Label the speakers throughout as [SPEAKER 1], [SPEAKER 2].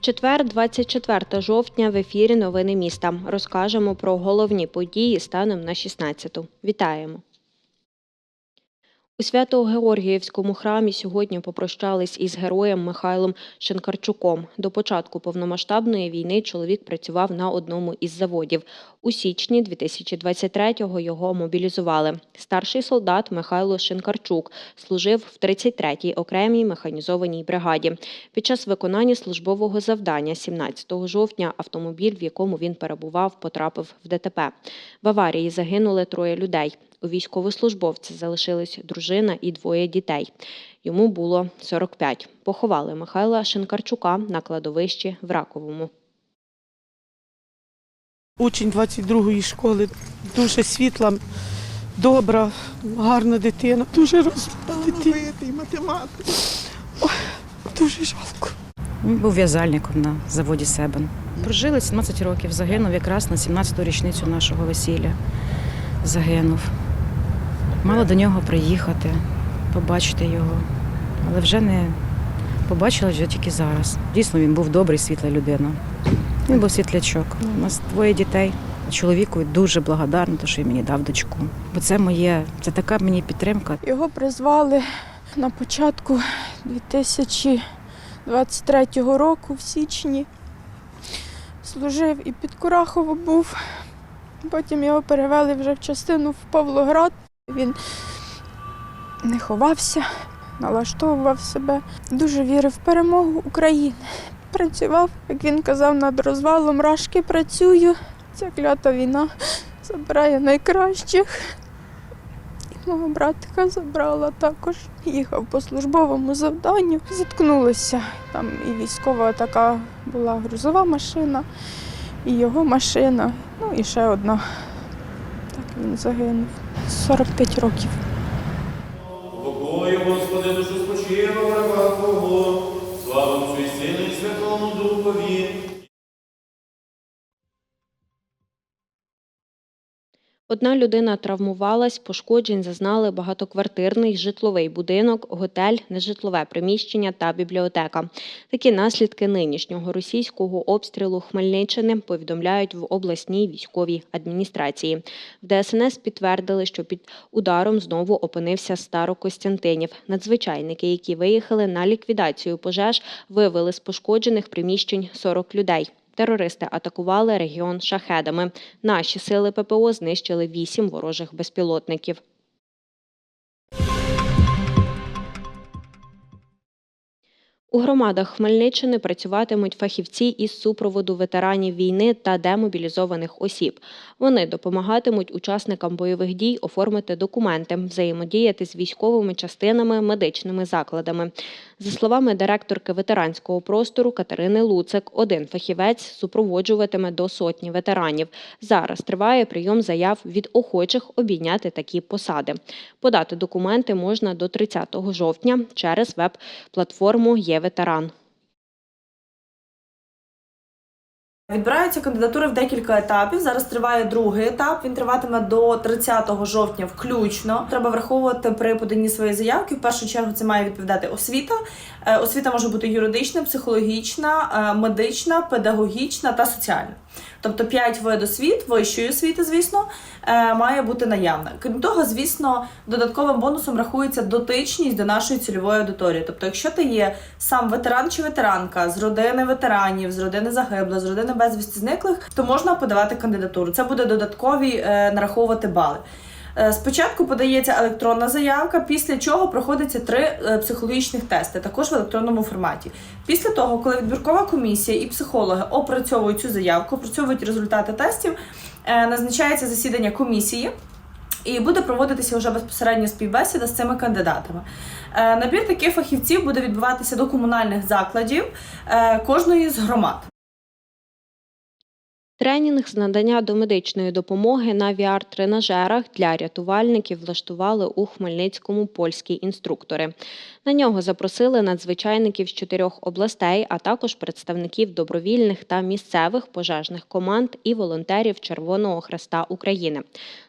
[SPEAKER 1] Четвер, 24 жовтня, в ефірі Новини міста. Розкажемо про головні події станом на 16-ту. Вітаємо! У Свято-Георгіївському храмі сьогодні попрощались із героєм Михайлом Шинкарчуком. До початку повномасштабної війни чоловік працював на одному із заводів. У січні 2023-го його мобілізували. Старший солдат Михайло Шинкарчук служив в 33-й окремій механізованій бригаді. Під час виконання службового завдання 17 жовтня автомобіль, в якому він перебував, потрапив в ДТП. В аварії загинули троє людей. У військовослужбовця залишились дружина і двоє дітей. Йому було 45. Поховали Михайла Шинкарчука на кладовищі в Раковому.
[SPEAKER 2] Учень 22-ї школи, дуже світла, добра, гарна дитина, дуже.
[SPEAKER 3] Талановитий математик.
[SPEAKER 2] Дуже жалко.
[SPEAKER 4] Він був в'язальником на заводі Себен. Прожили 17 років, загинув якраз на 17-ту річницю нашого весілля. Загинув. Мала до нього приїхати, побачити його, але вже не побачила вже тільки зараз. Дійсно, він був добрий, світла людина. Він був світлячок. У нас двоє дітей. Чоловіку дуже благодарна, що він мені дав дочку. Бо це моє, це така мені підтримка.
[SPEAKER 5] Його призвали на початку 2023 року, в січні. Служив і під Курахово був. Потім його перевели вже в частину в Павлоград. Він не ховався, налаштовував себе, дуже вірив в перемогу України. Працював, як він казав, над розвалом рашки працюю. Ця клята війна забирає найкращих. Мого братика забрала також. Їхав по службовому завданню. Зіткнулися. Там і військова така була грузова машина, і його машина. Ну і ще одна. Так він загинув. 45 років.
[SPEAKER 6] Богою, Господи, душу спочину
[SPEAKER 1] Одна людина травмувалась, пошкоджень зазнали багатоквартирний житловий будинок, готель, нежитлове приміщення та бібліотека. Такі наслідки нинішнього російського обстрілу Хмельниччини повідомляють в обласній військовій адміністрації. В ДСНС підтвердили, що під ударом знову опинився Старокостянтинів. Надзвичайники, які виїхали на ліквідацію пожеж, вивели з пошкоджених приміщень 40 людей. Терористи атакували регіон шахедами. Наші сили ППО знищили вісім ворожих безпілотників. У громадах Хмельниччини працюватимуть фахівці із супроводу ветеранів війни та демобілізованих осіб. Вони допомагатимуть учасникам бойових дій оформити документи, взаємодіяти з військовими частинами, медичними закладами. За словами директорки ветеранського простору Катерини Луцик, один фахівець супроводжуватиме до сотні ветеранів. Зараз триває прийом заяв від охочих обійняти такі посади. Подати документи можна до 30 жовтня через веб-платформу Є ветеран.
[SPEAKER 7] Відбираються кандидатури в декілька етапів. Зараз триває другий етап. Він триватиме до 30 жовтня включно. Треба враховувати при поданні своєї заявки. В першу чергу це має відповідати освіта. Е, Освіта може бути юридична, психологічна, е, медична, педагогічна та соціальна. Тобто 5 видосвіт, вищої освіти, звісно, е, має бути наявна. Крім того, звісно, додатковим бонусом рахується дотичність до нашої цільової аудиторії. Тобто, якщо ти є сам ветеран чи ветеранка з родини ветеранів, з родини загиблих, з родини безвісті зниклих, то можна подавати кандидатуру. Це буде додаткові е, нараховувати бали. Е, Спочатку подається електронна заявка, після чого проходиться три е, психологічних тести, також в електронному форматі. Після того, коли відбіркова комісія і психологи опрацьовують цю заявку, опрацьовують результати тестів, е, назначається засідання комісії. І буде проводитися вже безпосередньо співбесіда з цими кандидатами. Набір таких фахівців буде відбуватися до комунальних закладів кожної з громад.
[SPEAKER 1] Тренінг з надання домедичної допомоги на VR-тренажерах для рятувальників влаштували у Хмельницькому польські інструктори. На нього запросили надзвичайників з чотирьох областей, а також представників добровільних та місцевих пожежних команд і волонтерів Червоного Хреста України.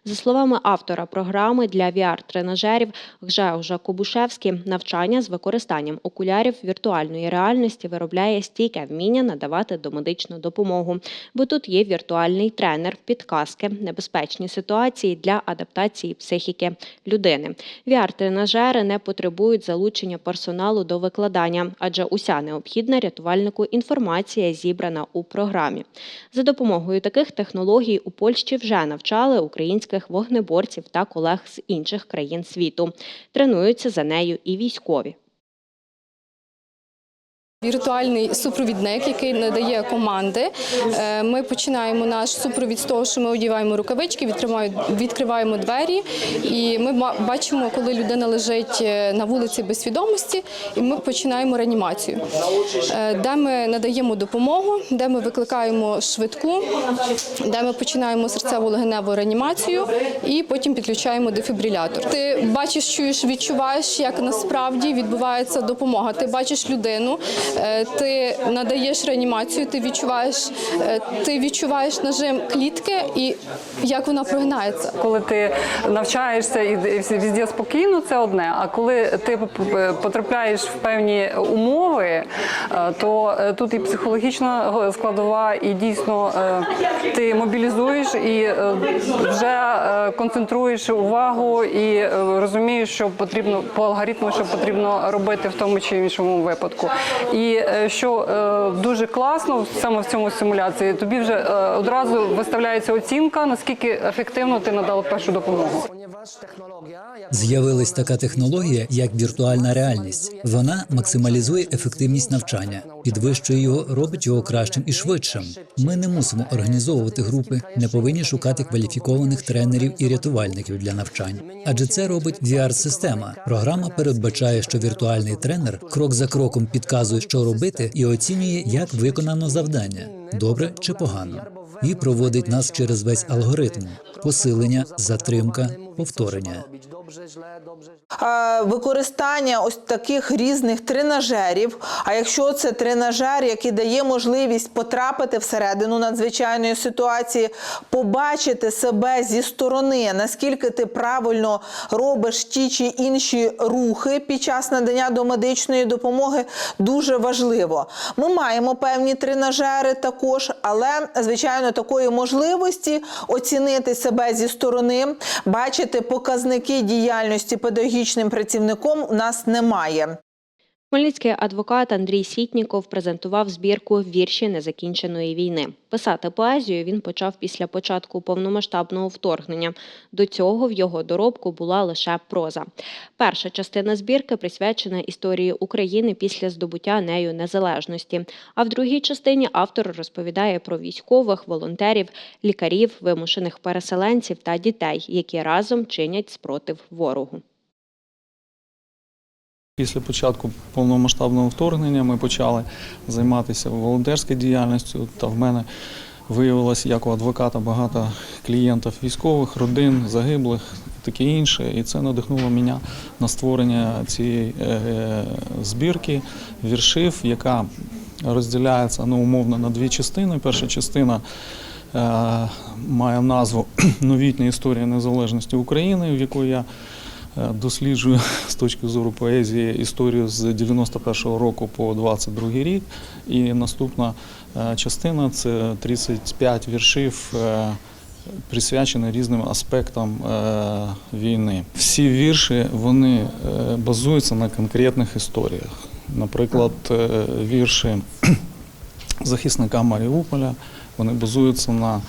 [SPEAKER 1] За словами автора програми для VR-тренажерів Гжеужа Кобушевський, навчання з використанням окулярів віртуальної реальності виробляє стійке вміння надавати домедичну допомогу, бо тут є віртуальний тренер, підказки, небезпечні ситуації для адаптації психіки людини. VR-тренажери не потребують залучення персоналу до викладання, адже уся необхідна рятувальнику інформація зібрана у програмі. За допомогою таких технологій у Польщі вже навчали українських вогнеборців та колег з інших країн світу. Тренуються за нею і військові.
[SPEAKER 3] Віртуальний супровідник, який надає команди. Е, Ми починаємо наш супровід з того, що ми одіваємо рукавички, відкриваємо, двері, і ми бачимо, коли людина лежить е, на вулиці без свідомості, і ми починаємо реанімацію, е, де ми надаємо допомогу, де ми викликаємо швидку, де ми починаємо серцево-легеневу реанімацію і потім підключаємо дефібрилятор. Ти бачиш, чуєш, відчуваєш, як насправді відбувається допомога. Ти бачиш людину, ти надаєш реанімацію, ти відчуваєш, е, ти відчуваєш нажим клітки і як вона прогинається.
[SPEAKER 8] Коли ти навчаєшся і везде спокійно, це одне. А коли ти потрапляєш в певні умови, е, то е, тут і психологічна складова, і дійсно е, ти мобілізуєш і е, вже е, концентруєш увагу і е, розумієш, що потрібно по алгоритму, що потрібно робити в тому чи іншому випадку. І е, що е, дуже класно саме в цьому симуляції, тобі вже е, одразу виставляється оцінка, наскільки ефективно ти надав першу допомогу.
[SPEAKER 9] З'явилась така технологія, як віртуальна реальність. Вона максималізує ефективність навчання, підвищує його, робить його кращим і швидшим. Ми не мусимо організовувати групи, не повинні шукати кваліфікованих тренерів і рятувальників для навчань. Адже це робить VR-система. Програма передбачає, що віртуальний тренер крок за кроком підказує, що робити, і оцінює, як виконано завдання добре чи погано, і проводить нас через весь алгоритм: посилення, затримка, повторення.
[SPEAKER 10] Використання ось таких різних тренажерів. А якщо це тренажер, який дає можливість потрапити всередину надзвичайної ситуації, побачити себе зі сторони, наскільки ти правильно робиш ті чи інші рухи під час надання домедичної допомоги, дуже важливо. Ми маємо певні тренажери також, але звичайно такої можливості оцінити себе зі сторони, бачити показники діяльності педагогічним працівником у нас немає.
[SPEAKER 1] Хмельницький адвокат Андрій Сітніков презентував збірку Вірші незакінченої війни. Писати поезію він почав після початку повномасштабного вторгнення. До цього в його доробку була лише проза. Перша частина збірки присвячена історії України після здобуття нею незалежності. А в другій частині автор розповідає про військових, волонтерів, лікарів, вимушених переселенців та дітей, які разом чинять спротив ворогу.
[SPEAKER 11] Після початку повномасштабного вторгнення ми почали займатися волонтерською діяльністю. Та в мене виявилось як у адвоката багато клієнтів військових, родин, загиблих таке інше. І це надихнуло мене на створення цієї е, збірки віршів, яка розділяється ну, умовно на дві частини. Перша частина е, має назву Новітня історія незалежності України, в яку я е, досліджую з точки зору поезії історію з 91-го року по 22 рік. І наступна е, частина це 35 віршів. е, Присвячені різним аспектам е, війни. Всі вірші вони е, базуються на конкретних історіях. Наприклад, е, вірші захисника Маріуполя вони базуються на е,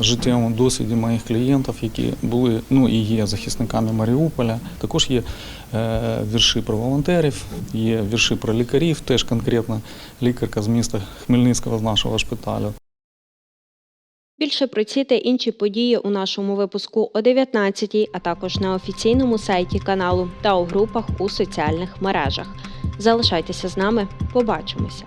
[SPEAKER 11] життєвому досвіді моїх клієнтів, які були ну і є захисниками Маріуполя. Також є е, вірші про волонтерів, є вірші про лікарів, теж конкретно лікарка з міста Хмельницького з нашого шпиталю.
[SPEAKER 1] Більше про ці та інші події у нашому випуску о 19-й, а також на офіційному сайті каналу та у групах у соціальних мережах. Залишайтеся з нами, побачимося.